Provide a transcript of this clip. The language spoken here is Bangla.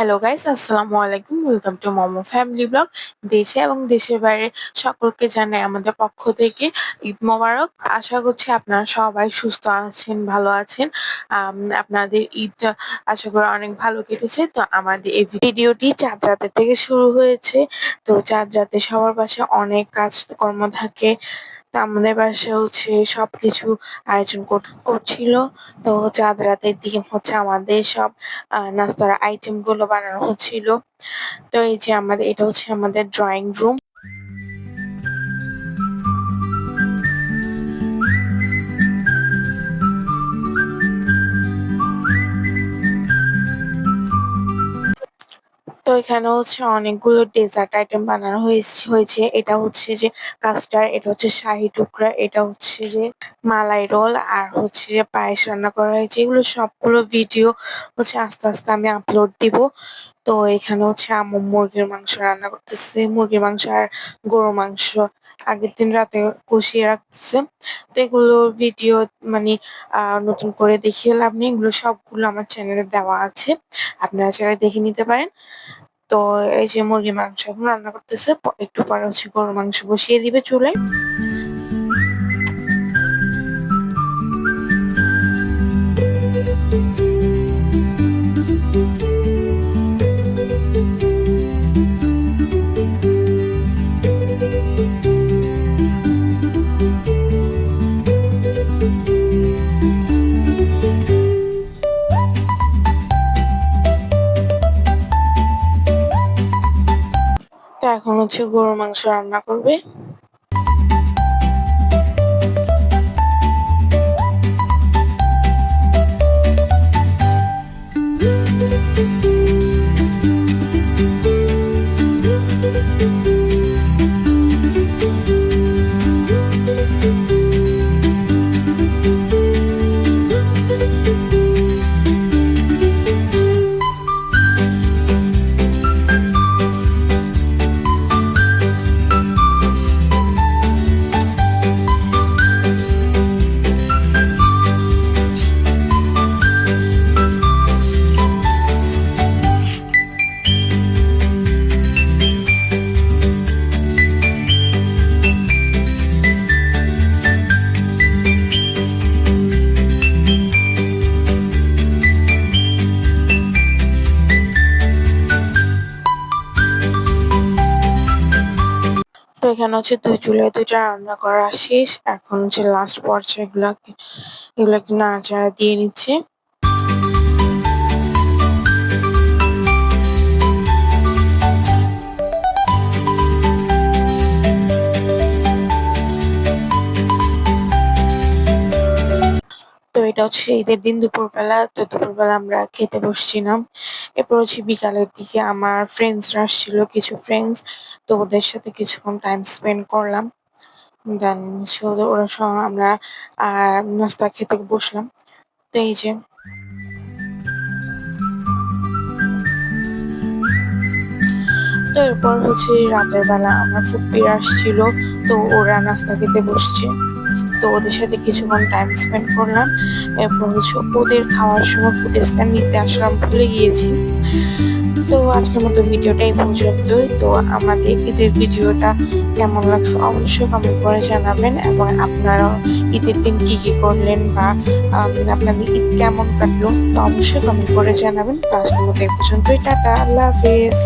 হ্যালো গাইস আসসালামু আলাইকুম welcome to Momo family blog দেশে এবং দেশের বাইরে সকলকে জানাই আমাদের পক্ষ থেকে ঈদ মোবারক। আশা করছি আপনারা সবাই সুস্থ আছেন, ভালো আছেন। আপনাদের ঈদ আশা করি অনেক ভালো কেটেছে। তো আমাদের এই ভিডিওটি চাঁদ রাতে থেকে শুরু হয়েছে। তো চাঁদ রাতে সবার পাশে অনেক কাজকর্ম থাকে। তো আমাদের হচ্ছে সবকিছু আয়োজন কর- করছিল। তো চাঁদ রাতের দিকে হচ্ছে আমাদের সব নাস্তার আইটেমগুলো বানানো হচ্ছিল। তো এই যে আমাদের, এটা হচ্ছে আমাদের ড্রয়িং রুম তো এখানে হচ্ছে অনেকগুলো ডেজার্ট আইটেম বানানো হয়েছে হয়েছে। এটা হচ্ছে যে কাস্টার্ড এটা হচ্ছে শাহি টুকরা, এটা হচ্ছে যে মালাই রোল, আর হচ্ছে যে পায়েস রান্না করা হয়েছে। এগুলো সবগুলো ভিডিও হচ্ছে আস্তে আস্তে আমি আপলোড দিব। তো এখানে হচ্ছে আম্মু মুরগির মাংস রান্না করতেছে। মুরগির মাংস আর গরুর মাংস আগের দিন রাতে কষিয়ে রাখতেছে। তো এগুলো ভিডিও মানে নতুন করে দেখিয়ে লাভ নেই। এগুলো সবগুলো আমার চ্যানেলে দেওয়া আছে। আপনারা চাইলে দেখে নিতে পারেন। তো এই যে মুরগির মাংস এখন রান্না করতেছে একটু পরে হচ্ছে গরুর মাংস বসিয়ে দিবে চুলায়। এখন হচ্ছে গরুর মাংস রান্না করবে। এখানে হচ্ছে দুই চুলায় দুইটা রান্না করা শেষ। এখন হচ্ছে লাস্ট পর্যায়ে এগুলাকে এগুলাকে নাড়াচাড়া দিয়ে নিচ্ছে। এটা হচ্ছে ঈদের দিন দুপুরবেলা, তো দুপুরবেলা আমরা খেতে বসছিলাম। এরপর হচ্ছে বিকালের দিকে আমার ফ্রেন্ডসরা আসছিল, কিছু ফ্রেন্ডস তো ওদের সাথে কিছুক্ষণ টাইম স্পেন্ড করলাম। দেন ওরা সহ আমরা নাস্তা খেতে বসলাম। তো এই যে। তো এরপর হচ্ছে রাতের বেলা আমার ফুপ্পির আসছিল, তো ওরা নাস্তা খেতে বসছে। তো ওদের সাথে কিছুক্ষণ টাইম স্পেন্ড করলাম হচ্ছে ওদের খাওয়ার সময় ফুটেজটা নিতে আসলাম ভুলে গিয়েছি। তো আজকের মতো ভিডিওটা এই পর্যন্তই। তো আমাদের ঈদের ভিডিওটা কেমন লাগছে অবশ্যই কমেন্ট করে জানাবেন এবং আপনারা ঈদের দিন কি কি করলেন বা আপনাদের ঈদ কেমন কাটলো, তো অবশ্যই কমেন্ট করে জানাবেন। তো আজকের মতো এই পর্যন্তই। টাটা, আল্লাহ হাফেজ।